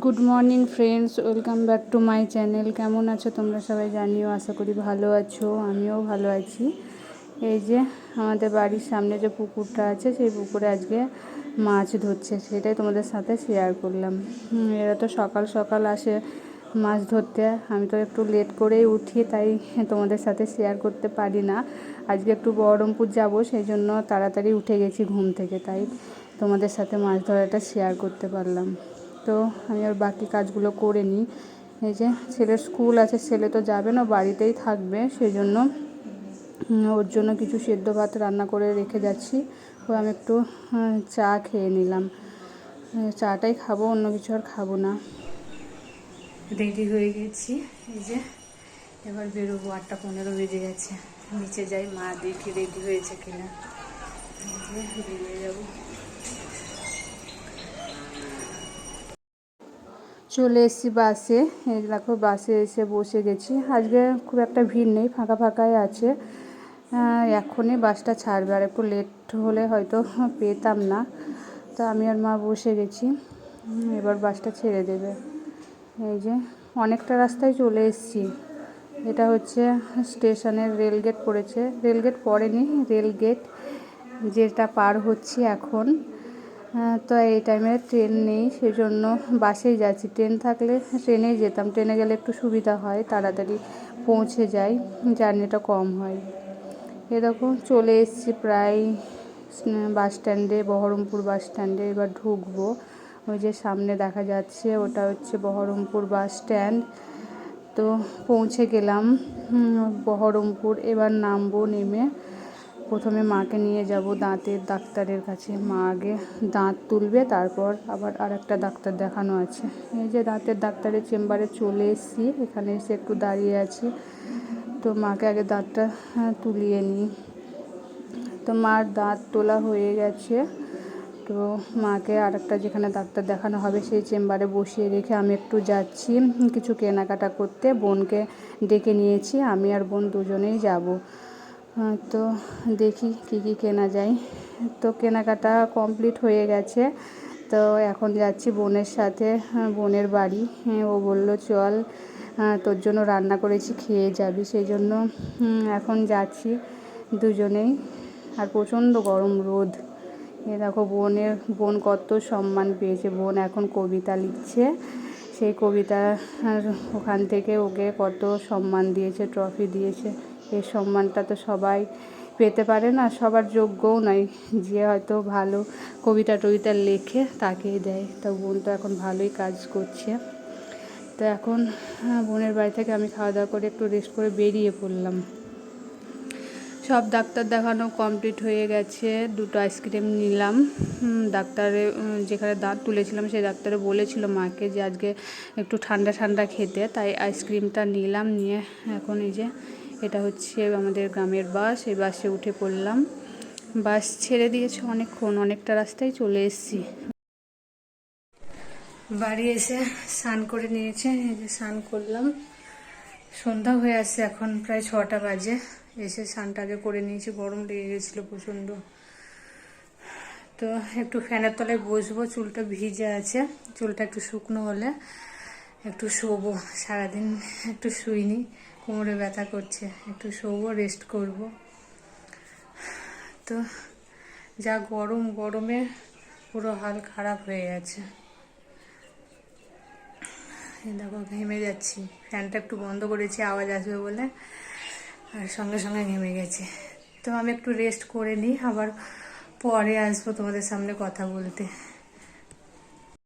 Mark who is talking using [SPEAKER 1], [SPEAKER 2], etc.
[SPEAKER 1] Good morning friends welcome back to my channel কেমন আছো তোমরা সবাই জানিও? আশা করি ভালো আছো। আমিও ভালো আছি। এই যে আমাদের বাড়ির সামনে যে পুকুরটা আছে, সেই পুকুরে আজকে মাছ ধরছে। সেটাই তোমাদের সাথে শেয়ার করলাম। এরা তো সকাল সকাল আসে মাছ ধরতে। আমি তো একটু লেট করেই উঠি, তাই তোমাদের সাথে শেয়ার করতে পারি না। আজকে একটু বহরমপুর যাব, সেই জন্য তাড়াতাড়ি উঠে গেছি ঘুম থেকে, তাই তোমাদের সাথে মাছ ধরাটা শেয়ার করতে পারলাম। তো আমি আর বাকি কাজগুলো করে নিই। এই যে ছেলের স্কুল আছে, ছেলে তো যাবে না, বাড়িতেই থাকবে সেই জন্য ওর জন্য কিছু সেদ্ধ ভাত রান্না করে রেখে যাচ্ছি। ও আমি একটু চা খেয়ে নিলাম। চাটাই খাব, অন্য কিছু আর খাব না। রেডি হয়ে গেছি, এই যে এবার বেরোবো, আটটা পনেরো বেজে গেছে। নিচে যাই, মা দেখি রেডি হয়েছে কিনা। বেরিয়ে যাব। চলে এসেছি বাসে। দেখো, বাসে এসে বসে গেছি। আজকে খুব একটা ভিড় নেই, ফাঁকা ফাঁকাই আছে। এখনই বাসটা ছাড়বে, আর একটু লেট হলে হয়তো পেতাম না। তো আমি আর মা বসে গেছি। এবার বাসটা ছেড়ে দেবে। এই যে, অনেকটা রাস্তায় চলে এসেছি। এটা হচ্ছে স্টেশনের রেলগেট পড়েছে। রেলগেট পড়েনি রেলগেট যেটা পার হচ্ছি এখন। তো এই টাইমে ট্রেন নেই, সেজন্য বাসেই যাচ্ছি। ট্রেন থাকলে ট্রেনেই যেতাম। ট্রেনে গেলে একটু সুবিধা হয়, তাড়াতাড়ি পৌঁছে যাই জার্নিটা কম হয়। এরকম চলে এসেছি প্রায় বাস স্ট্যান্ডে বহরমপুর বাস স্ট্যান্ডে এবার ঢুকবো। ওই যে সামনে দেখা যাচ্ছে, ওটা হচ্ছে বহরমপুর বাস স্ট্যান্ড তো পৌঁছে গেলাম বহরমপুর। এবার নামবো, নেমে প্রথমে মাকে নিয়ে যাব দাঁতের ডাক্তারের কাছে। মা আগে দাঁত তুলবে তারপর আবার আর একটা ডাক্তার দেখানো আছে। এই যে দাঁতের ডাক্তারের চেম্বারে চলে এসেছি এখানে এসে একটু দাঁড়িয়ে আছি। তো মাকে আগে দাঁতটা হ্যাঁ, তুলিয়ে নিই। তো মার দাঁত তোলা হয়ে গেছে। তো মাকে আর একটা যেখানে ডাক্তার দেখানো হবে সেই চেম্বারে বসিয়ে রেখে আমি একটু যাচ্ছি কিছু কেনাকাটা করতে। বোনকে ডেকে নিয়েছি আমি আর বোন দুজনেই যাব। তো দেখি কি কি কেনা যায়। তো কেনাকাটা কমপ্লিট হয়ে গেছে। তো এখন যাচ্ছি বোনের সাথে বোনের বাড়ি। হ্যাঁ, ও বলল চল তোর জন্য রান্না করেছি খেয়ে যাবি। সেই জন্য এখন যাচ্ছি দুজনেই। আর প্রচণ্ড গরম রোদ। এ দেখো বোনের বোন কত সম্মান পেয়েছে। বোন এখন কবিতা লিখছে। সেই কবিতা ওখান থেকে ওকে কত সম্মান দিয়েছে ট্রফি দিয়েছে। এই সম্মানটা তো সবাই পেতে পারে না, সবার যোগ্যও নয় যে হয়তো ভালো কবিতা টবিতা লেখে তাকেই দেয়। তো বোন তো এখন ভালোই কাজ করছে। তো এখন বোনের বাড়ি থেকে আমি খাওয়া দাওয়া করে একটু রেস্ট করে বেরিয়ে পড়লাম। সব ডাক্তার দেখানো কমপ্লিট হয়ে গেছে, দুটো আইসক্রিম নিলাম। ডাক্তারে যেখানে দাঁত তুলেছিলাম সেই ডাক্তারে বলেছিল মাকে যে আজকে একটু ঠান্ডা ঠান্ডা খেতে। তাই আইসক্রিমটা নিলাম, নিয়ে এখন এই যে এটা হচ্ছে আমাদের গ্রামের বাস, এই বাসে উঠে পড়লাম। বাস ছেড়ে দিয়েছে অনেকক্ষণ, অনেকটা রাস্তায় চলে এসেছি। বাড়ি এসে স্নান করে নিয়েছে, এই যে স্নান করলাম। সন্ধ্যা হয়ে আসছে এখন, প্রায় ছটা বাজে। এসে স্নানটা আগে করে নিয়েছি, গরম লেগে গেছিল প্রচণ্ড। তো একটু ফ্যানের তলায় বসবো, চুলটা ভিজে আছে, চুলটা একটু শুকনো হলে একটু শোবো। সারাদিন একটু শুইনি। কোমরে ব্যথা করছে, একটু শোবো রেস্ট করব। তো যা গরম, গরমে পুরো হাল খারাপ হয়ে গেছে। দেখো, ঘেমে যাচ্ছি। ফ্যানটা একটু বন্ধ করেছি, আওয়াজ আসবে বলে, আর সঙ্গে সঙ্গে ঘেমে গেছে। তো আমি একটু রেস্ট করে নিই, আবার পরে আসব তোমাদের সামনে কথা বলতে।